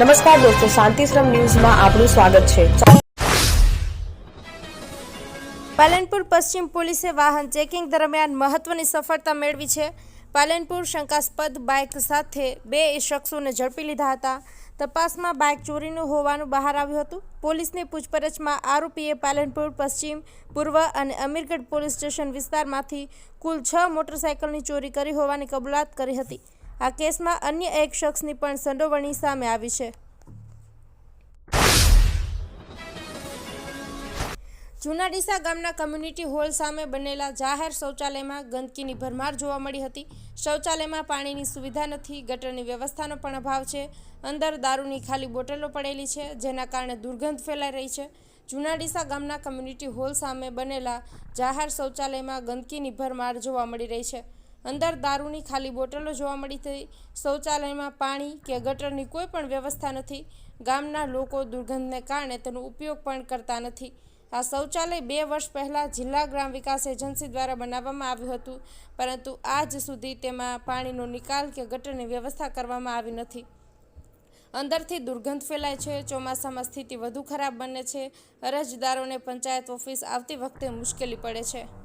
નમસ્કાર દોસ્તો, શાંતિશ્રમ ન્યૂઝમાં આપનું સ્વાગત છે. પાલનપુર પશ્ચિમ પોલીસે વાહન ચેકિંગ દરમિયાન મહત્વની સફળતા મેળવી છે. પાલનપુર શંકાસ્પદ બાઇક સાથે બે શખ્સોને ઝડપી લીધા હતા. તપાસમાં બાઇક ચોરીનું હોવાનું બહાર આવ્યું હતું. પોલીસની પૂછપરછમાં આરોપીએ પાલનપુર પશ્ચિમ, પૂર્વ અને અમીરગઢ પોલીસ સ્ટેશન વિસ્તારમાંથી કુલ છ મોટરસાયકલની ચોરી કરી હોવાની કબૂલાત કરી હતી. આ કેસમાં અન્ય એક શખ્સની પણ સંડોવણી સામે આવી છે. જૂના ડીસા ગામના કમ્યુનિટી હોલ સામે બનેલા જાહેર શૌચાલયમાં ગંદકીની ભરમાર જોવા મળી હતી. શૌચાલયમાં પાણીની સુવિધા નથી, ગટરની વ્યવસ્થાનો પણ અભાવ છે. અંદર દારૂની ખાલી બોટલો પડેલી છે, જેના કારણે દુર્ગંધ ફેલાઈ રહી છે. જૂના ડીસા ગામના કમ્યુનિટી હોલ સામે બનેલા જાહેર શૌચાલયમાં ગંદકીની ભરમાર જોવા મળી રહી છે. અંદર દારૂની ખાલી બોટલો જોવા મળી હતી. શૌચાલયમાં પાણી કે ગટરની કોઈ પણ વ્યવસ્થા નથી. ગામના લોકો દુર્ગંધને કારણે તેનો ઉપયોગ પણ કરતા નથી. આ શૌચાલય બે વર્ષ પહેલાં જિલ્લા ગ્રામ વિકાસ એજન્સી દ્વારા બનાવવામાં આવ્યું હતું, પરંતુ આજ સુધી તેમાં પાણીનો નિકાલ કે ગટરની વ્યવસ્થા કરવામાં આવી નથી. અંદરથી દુર્ગંધ ફેલાય છે, ચોમાસામાં સ્થિતિ વધુ ખરાબ બને છે, અરજદારોને પંચાયત ઓફિસ આવતી વખતે મુશ્કેલી પડે છે.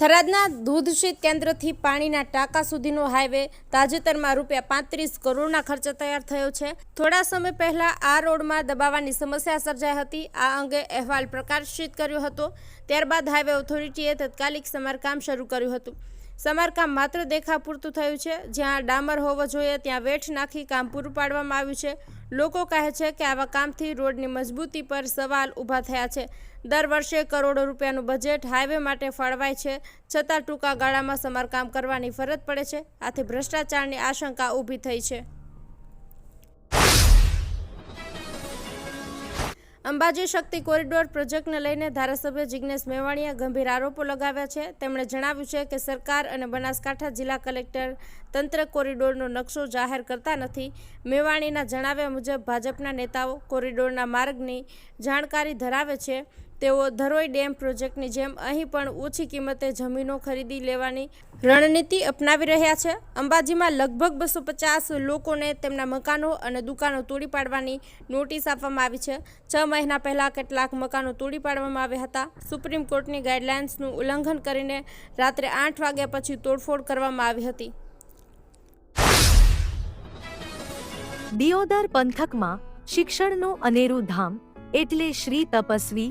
થરાદના દૂધશીત કેન્દ્રથી પાણીના ટાંકા સુધીનો હાઈવે તાજેતરમાં રૂપિયા પાંત્રીસ કરોડના ખર્ચે તૈયાર થયો છે. થોડા સમય પહેલા આ રોડમાં દબાવાની સમસ્યા સર્જાઈ હતી. આ અંગે અહેવાલ પ્રકાશિત કર્યો હતો. ત્યારબાદ હાઈવે ઓથોરિટીએ તાત્કાલિક સમારકામ શરૂ કર્યું હતું. સમારકામ માત્ર દેખા પૂરતું થયું છે. જ્યાં ડામર હોવો જોઈએ, ત્યાં વેઠ નાખી કામ પૂરું પાડવામાં આવ્યું છે. લોકો કહે છે કે આવા કામથી રોડની મજબૂતી પર સવાલ ઊભા થયા છે. દર વર્ષે કરોડો રૂપિયાનું બજેટ હાઈવે માટે ફાળવાય છે. છતાં ટૂંકા ગાળામાં સમારકામ કરવાની ફરજ પડે છે. આથી ભ્રષ્ટાચારની આશંકા ઊભી થઈ છે. અંબાજી શક્તિ કોરિડોર પ્રોજેક્ટને લઈને ધારાસભ્ય જિજ્ઞેશ મેવાણીએ ગંભીર આરોપો લગાવ્યા છે. તેમણે જણાવ્યું છે કે સરકાર અને બનાસકાંઠા જિલ્લા કલેક્ટર તંત્ર કોરિડોરનો નકશો જાહેર કરતા નથી. મેવાણીના જણાવ્યા મુજબ ભાજપના નેતાઓ કોરિડોરના માર્ગની જાણકારી ધરાવે છે. તેઓ ધરોઈ ડેમ પ્રોજેક્ટની જેમ અહીં પણ ઓછી કિંમતે જમીનો ખરીદી લેવાની રણનીતિ અપનાવી રહ્યા છે. અંબાજીમાં લગભગ બસો પચાસ લોકોને તેમના મકાનો અને દુકાનો તોડી પાડવાની નોટિસ આપવામાં આવી છે. છ મહિના પહેલાં કેટલાક મકાનો તોડી પાડવામાં આવ્યા હતા. સુપ્રીમ કોર્ટની ગાઈડલાઇન્સનું ઉલ્લંઘન કરીને રાત્રે આઠ વાગ્યા પછી તોડફોડ કરવામાં આવી હતી. દિયોદર પંથકમાં શિક્ષણનું અનેરું ધામ એટલે Shri Tapasvi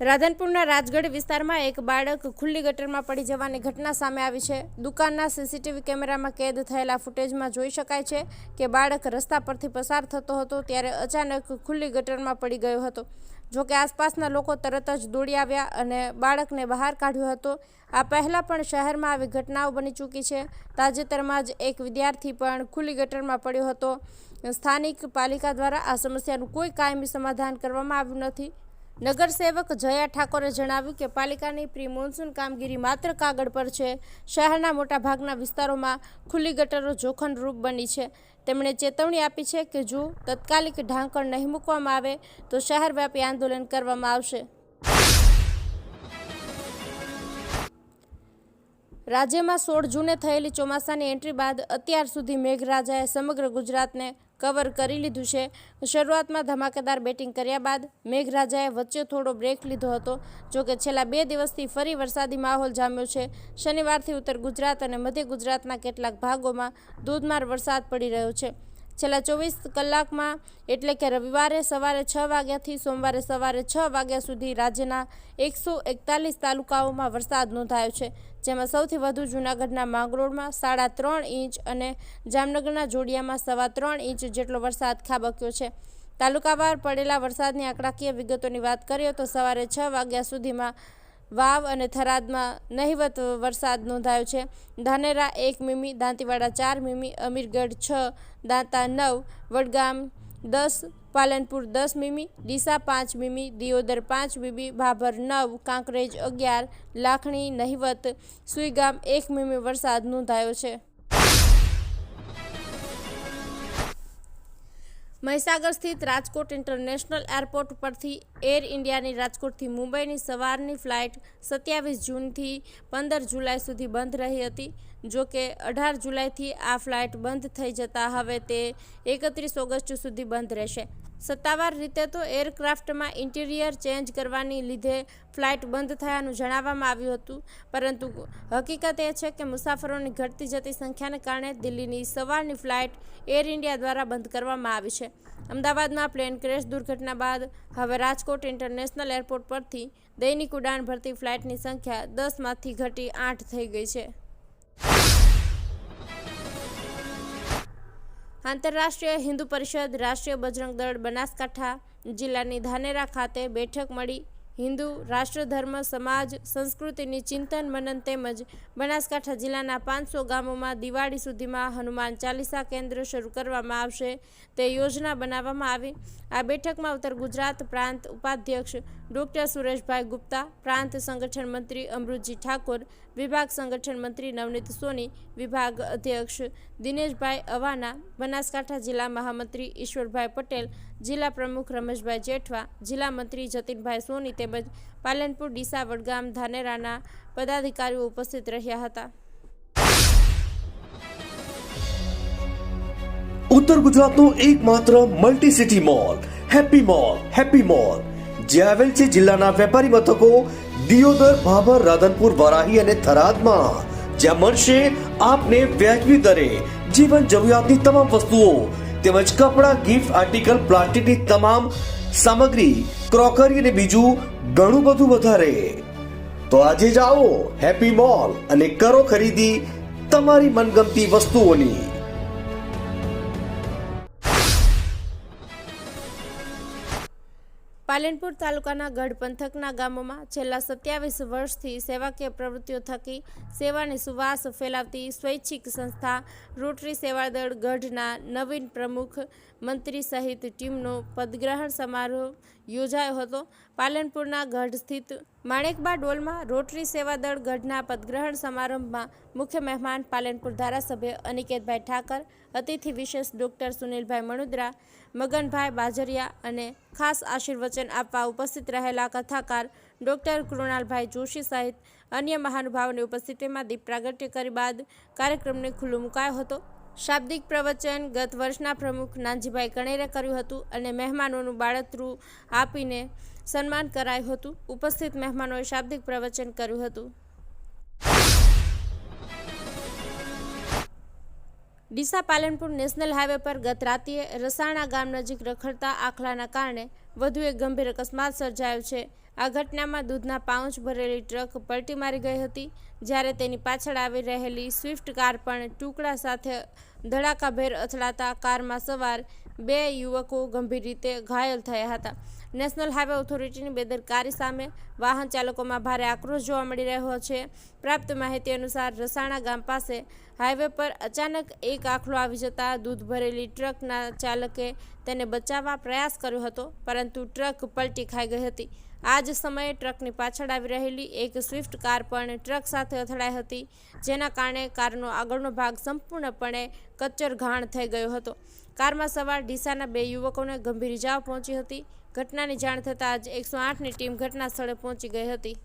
રાધનપુરના રાજગઢ વિસ્તારમાં એક બાળક ખુલ્લી ગટરમાં પડી જવાની ઘટના સામે આવી છે. દુકાનના સીસીટીવી કેમેરામાં કેદ થયેલા ફૂટેજમાં જોઈ શકાય છે કે બાળક રસ્તા પરથી પસાર થતો હતો ત્યારે અચાનક ખુલ્લી ગટરમાં પડી ગયો હતો. જોકે આસપાસના લોકો તરત જ દોડી આવ્યા અને બાળકને બહાર કાઢ્યો હતો. આ પહેલાં પણ શહેરમાં આવી ઘટનાઓ બની ચૂકી છે. તાજેતરમાં જ એક વિદ્યાર્થી પણ ખુલ્લી ગટરમાં પડ્યો હતો. સ્થાનિક પાલિકા દ્વારા આ સમસ્યાનું કોઈ કાયમી સમાધાન કરવામાં આવ્યું નથી. નગરસેવક જયા ઠાકોરે જણાવ્યું કે પાલિકાની પ્રી મોન્સૂન કામગીરી માત્ર કાગળ પર છે. શહેરના મોટાભાગના વિસ્તારોમાં ખુલ્લી ગટરો જોખમરૂપ બની છે. તેમણે ચેતવણી આપી છે કે જો તત્કાલિક ઢાંકણ નહીં મૂકવામાં આવે, તો શહેરવ્યાપી આંદોલન કરવામાં આવશે. રાજ્યમાં સોળ જૂને થયેલી ચોમાસાની એન્ટ્રી બાદ અત્યાર સુધી મેઘરાજાએ સમગ્ર ગુજરાતને કવર કરી લીધું છે. શરૂઆતમાં ધમાકેદાર બેટિંગ કર્યા બાદ મેઘરાજાએ વચ્ચે થોડો બ્રેક લીધો હતો. જોકે છેલ્લા બે દિવસથી ફરી વરસાદી માહોલ જામ્યો છે. શનિવારથી ઉત્તર ગુજરાત અને મધ્ય ગુજરાતના કેટલાક ભાગોમાં ધોધમાર વરસાદ પડી રહ્યો છે. છેલ્લા ચોવીસ કલાકમાં એટલે કે રવિવારે સવારે છ વાગ્યાથી સોમવારે સવારે છ વાગ્યા સુધી રાજ્યના એકસો એકતાલીસ તાલુકાઓમાં વરસાદ નોંધાયો છે, જેમાં સૌથી વધુ જૂનાગઢના માંગરોળમાં સાડા ત્રણ ઇંચ અને જામનગરના જોડિયામાં સવા ત્રણ ઇંચ જેટલો વરસાદ ખાબક્યો છે. તાલુકાવાર પડેલા વરસાદની આંકડાકીય વિગતોની વાત કરીએ તો સવારે છ વાગ્યા સુધીમાં વાવ અને થરાદમાં નહિવત વરસાદ નોંધાયો છે. ધાનેરા એક મીમી, દાંતીવાડા ચાર મીમી, અમીરગઢ છ, દાંતા નવ, વડગામ દસ, પાલનપુર દસ મીમી, ડીસા પાંચ મીમી, દિયોદર પાંચ મીમી, ભાભર નવ, કાંકરેજ અગિયાર, લાખણી નહિવત, સુઈગામ એક મીમી વરસાદ નોંધાયો છે. મહીસાગર સ્થિત રાજકોટ ઇન્ટરનેશનલ એરપોર્ટ પરથી એર ઇન્ડિયાની રાજકોટથી મુંબઈની સવારની ફ્લાઇટ સત્યાવીસ જૂનથી પંદર જુલાઈ સુધી બંધ રહી હતી. જો કે અઢાર જુલાઈથી આ ફ્લાઇટ બંધ થઈ જતાં હવે તે એકત્રીસ ઓગસ્ટ સુધી બંધ રહેશે. સત્તાવાર રીતે તો એરક્રાફ્ટમાં ઇન્ટિરિયર ચેન્જ કરવાની લીધે ફ્લાઇટ બંધ થયાનું જણાવવામાં આવ્યું હતું, પરંતુ હકીકત એ છે કે મુસાફરોની ઘટતી જતી સંખ્યાને કારણે દિલ્હીની સવારની ફ્લાઇટ એર ઇન્ડિયા દ્વારા બંધ કરવામાં આવી છે. અમદાવાદમાં પ્લેન ક્રેશ દુર્ઘટના બાદ હવે રાજકોટ ઇન્ટરનેશનલ એરપોર્ટ પરથી દૈનિક ઉડાન ભરતી ફ્લાઇટની સંખ્યા દસમાંથી ઘટી આઠ થઈ ગઈ છે. આંતરરાષ્ટ્રીય હિન્દુ પરિષદ રાષ્ટ્રીય બજરંગ દળ બનાસકાંઠા જિલ્લાની ધાનેરા ખાતે બેઠક મળી. હિન્દુ રાષ્ટ્રધર્મ સમાજ સંસ્કૃતિની ચિંતન, મનન તેમજ બનાસકાંઠા જિલ્લાના પાંચસો ગામોમાં દિવાળી સુધીમાં હનુમાન ચાલીસા કેન્દ્ર શરૂ કરવામાં આવશે. તે યોજના બનાવવામાં આવી. આ બેઠકમાં ઉત્તર ગુજરાત પ્રાંત ઉપાધ્યક્ષ ડૉક્ટર સુરેશભાઈ ગુપ્તા, પ્રાંત સંગઠન મંત્રી અમૃતજી ઠાકોર, વિભાગ સંગઠન મંત્રી નવનીત સોની, વિભાગ અધ્યક્ષ દિનેશભાઈ અવાના, બનાસકાંઠા જિલ્લા મહામંત્રી ઈશ્વરભાઈ પટેલ, જિલ્લા પ્રમુખ રમેશભાઈ જેઠવા, જિલ્લા મંત્રી જતીનભાઈ સોની તેમજ પાલનપુર ડીસા વડગામ ધાનેરાના પદાધિકારીઓ ઉપસ્થિત રહ્યા હતા. ઉત્તર ગુજરાતનો એકમાત્ર multi city mall happy mall happy mall જે આવેલ છે જિલ્લાના વેપારી મથકો દિયોદર, ભાભર, રાધનપુર, વરાહી અને થરાદમાં. જ્યાં મળશે આપને વ્યાજબી દરે જીવન જરૂરિયાતની તમામ વસ્તુઓ તેમજ કપડાં ગિફ્ટ આર્ટિકલ પ્લાસ્ટિકની તમામ સામગ્રી, ક્રોકરી અને બીજું ઘણું બધું વધારે. તો આજે જાઓ હેપી મોલ અને કરો ખરીદી તમારી મનગમતી વસ્તુઓની. પાલનપુર તાલુકાના ગઢ પંથકના ગામોમાં છેલ્લા સત્યાવીસ વર્ષથી સેવાકીય પ્રવૃત્તિઓ થકી સેવાની સુવાસ ફેલાવતી સ્વૈચ્છિક સંસ્થા રોટરી સેવાદળ ગઢના નવીન પ્રમુખ મંત્રી સહિત ટીમનો પદગ્રહણ સમારોહ યોજાયો હતો. પાલનપુરના ગઢ સ્થિત માણેકબા ડોલમાં રોટરી સેવાદળ ગઢના પદગ્રહણ સમારંભમાં મુખ્ય મહેમાન પાલનપુર ધારાસભ્ય અનિકેતભાઈ ઠાકર, અતિથિ વિશેષ ડોક્ટર સુનિલભાઈ મણુદ્રા, મગનભાઈ બાજરિયા અને ખાસ આશીર્વચન આપવા ઉપસ્થિત રહેલા કથાકાર ડોક્ટર કૃણાલભાઈ જોશી સહિત અન્ય મહાનુભાવોની ઉપસ્થિતિમાં દીપ પ્રાગટ્ય કરી બાદ કાર્યક્રમને ખુલ્લો મુકાયો હતો. શાબ્દિક પ્રવચન ગત વર્ષના પ્રમુખ નાનજીભાઈ કણેરે કર્યું હતું અને મહેમાનોનું બાળતરું આપીને સન્માન કરાયું હતું. ઉપસ્થિત મહેમાનોએ શાબ્દિક પ્રવચન કર્યું હતું. ડીસા પાલનપુર નેશનલ હાઈવે પર ગત રાત્રિએ રસાણા ગામ નજીક રખડતા આખલાના કારણે વધુ એક ગંભીર અકસ્માત સર્જાયો છે. આ ઘટનામાં દૂધના પાઉચ ભરેલી ટ્રક પલટી મારી ગઈ હતી, જ્યારે તેની પાછળ આવી રહેલી સ્વિફ્ટ કાર પણ ટુકડા સાથે ધડાકાભેર અથડાતા કારમાં સવાર બે યુવકો ગંભીર રીતે ઘાયલ થયા હતા. નેશનલ હાઈવે ઓથોરિટીની બેદરકારી સામે વાહન ચાલકોમાં ભારે આક્રોશ જોવા મળી રહ્યો છે. પ્રાપ્ત માહિતી અનુસાર રસાણા ગામ પાસે હાઈવે પર અચાનક એક આખલો આવી જતા દૂધ ભરેલી ટ્રકના ચાલકે તેને બચાવવા પ્રયાસ કર્યો હતો, પરંતુ ટ્રક પલટી ખાઈ ગઈ હતી. આ જ સમયે ટ્રકની પાછળ આવી રહેલી એક સ્વિફ્ટ કાર પણ ટ્રક સાથે અથડાઈ હતી, જેના કારણે કારનો આગળનો ભાગ સંપૂર્ણપણે કચ્ચર ઘાણ થઈ ગયો હતો. કારમાં સવાર ડીસાના બે યુવકોને ગંભીર ઇજાઓ પહોંચી હતી. ઘટનાની જાણ થતાં જ એકસો આઠની ટીમ ઘટના સ્થળે પહોંચી ગઈ હતી.